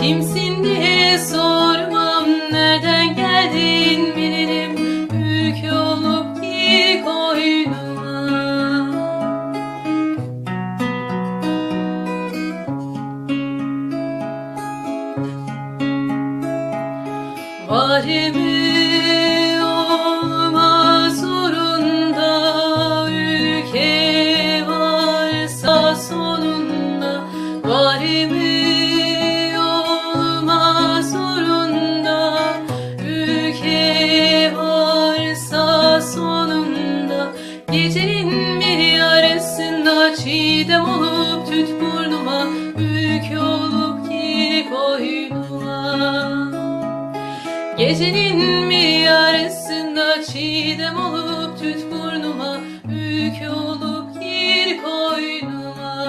Kimsin diye sormam nereden geldin bilirim. Büyük olup ki koynuma. Var mı Gecenin bir arasında çiğdem olup tüt burnuma Ülke olup gir koynuma. Gecenin bir arasında çiğdem olup tüt burnuma Ülke olup gir koynuma.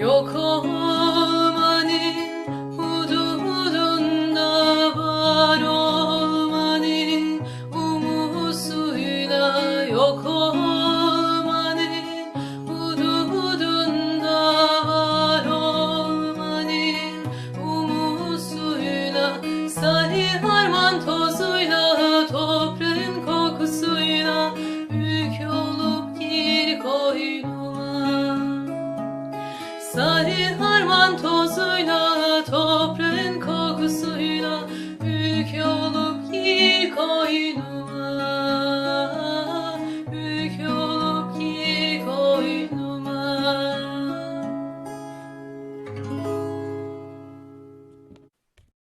Yok olur harman tozuyla toprağın kokusuyla Yük olup gir koynuma Sarı harman tozuyla toprağın kokusuyla Yük olup gir koynuma